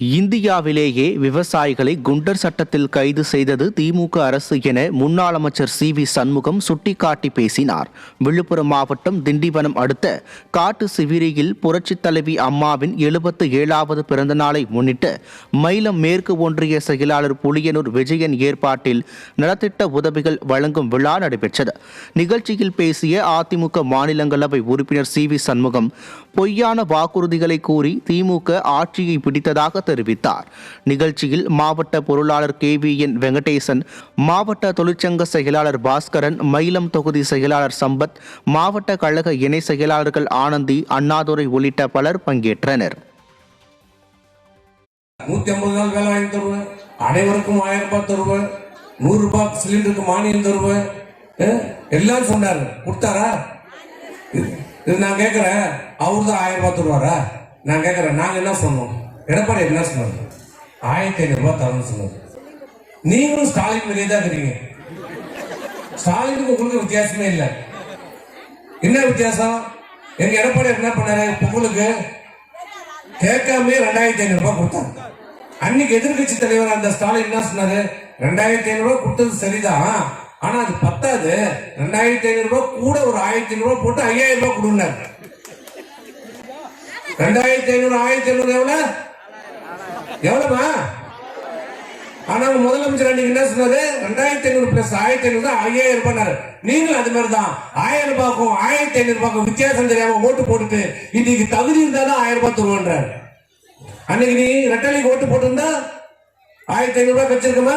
இந்தியாவிலேயே விவசாயிகளை குண்டர் சட்டத்தில் கைது செய்தது திமுக அரசு என முன்னாள் அமைச்சர் சி வி சண்முகம் சுட்டிக்காட்டி பேசினார். விழுப்புரம் மாவட்டம் திண்டிவனம் அடுத்த காட்டு சிவிரியில் புரட்சித் தலைவி அம்மாவின் எழுபத்து ஏழாவது பிறந்தநாளை முன்னிட்டு மயிலம் மேற்கு ஒன்றிய செயலாளர் புலியனூர் விஜயன் ஏற்பாட்டில் நலத்திட்ட உதவிகள் வழங்கும் விழா நடைபெற்றது. நிகழ்ச்சியில் பேசிய அதிமுக மாநிலங்களவை உறுப்பினர் சி வி சண்முகம் பொய்யான வாக்குறுதிகளை கூறி திமுக ஆட்சியை பிடித்ததாக தெரிவித்தார். நிகழ்ச்சியில் மாவட்ட பொருளாளர் கே வி என் வெங்கடேசன் மாவட்ட தொழிற்சங்க செயலாளர் பாஸ்கரன் மயிலம் தொகுதி செயலாளர் சம்பத் மாவட்ட கழக இணை செயலாளர்கள் ஆனந்தி அண்ணாதுரை உள்ளிட்ட பலர் பங்கேற்றனர். நூத்தி ஐம்பது நாள் வேலை வாங்கி தருவேன் அனைவருக்கும் ஆயிரம் ரூபாய் தருவேன் நூறு ரூபாய் சிலிண்டருக்கு மானியம் தருவேன் எல்லாரும் சொன்னாரு. கொடுத்தாரா? இது நான் கேட்கிறேன். அவரு தான் ஆயிரம் ரூபாய் தருவாரா? நான் கேட்கிறேன். நாங்க என்ன சொன்னோம்? எடப்பாடி என்ன சொன்னார்? ஆயிரத்தி ஐநூறு ரூபாய் தரணும்னு சொன்னாரு. நீங்களும் ஸ்டாலின் வெளியே தான் இருக்கிறீங்க. ஸ்டாலினுக்கு உங்களுக்கு வித்தியாசமே இல்லை. என்ன வித்தியாசம்? எங்க எடப்பாடி என்ன பண்ணாரு? பொங்கலுக்கு கேட்காம ரெண்டாயிரத்தி ஐநூறு ரூபாய் கொடுத்தாங்க அன்னைக்கு எதிர்கட்சி தலைவர் அந்த ஸ்டாலின் என்ன சொன்னாரு? ரெண்டாயிரத்தி ஐநூறு ரூபாய் கொடுத்தது சரிதான். ஆனா அது பத்தாது. ரெண்டாயிரத்தி ஐநூறு ரூபாய் கூட ஒரு ஆயிரத்தி ஐநூறு ரூபாய் போட்டு ஐயாயிரம் ரூபாய் கொடுங்க ரெண்டாயிரத்தி ஐநூறு ஆயிரத்தி ஐநூறு எவ்வளவு? எவ்வளவுமா? ஆனா முதலமைச்சர் அன்னைக்கு என்ன சொன்னாரு? ரெண்டாயிரத்தி ஐநூறு பிளஸ் ஆயிரத்தி ஐநூறு ஐயாயிரம் ரூபாய் நீங்களும் அது மாதிரி தான். ஆயிரம் ரூபாய்க்கும் ஆயிரத்தி ஐநூறு ரூபாய்க்கும் வித்தியாசம் தெரியாம ஓட்டு போட்டுட்டு இன்னைக்கு தகுதி இருந்தாலும் ஆயிரம் ரூபாய் தருவோன்றாரு. அன்னைக்கு நீ ரெட்டலைக்கு ஓட்டு போட்டிருந்தா ஆயிரத்தி ஐநூறு ரூபாய் கிடைச்சிருக்குமா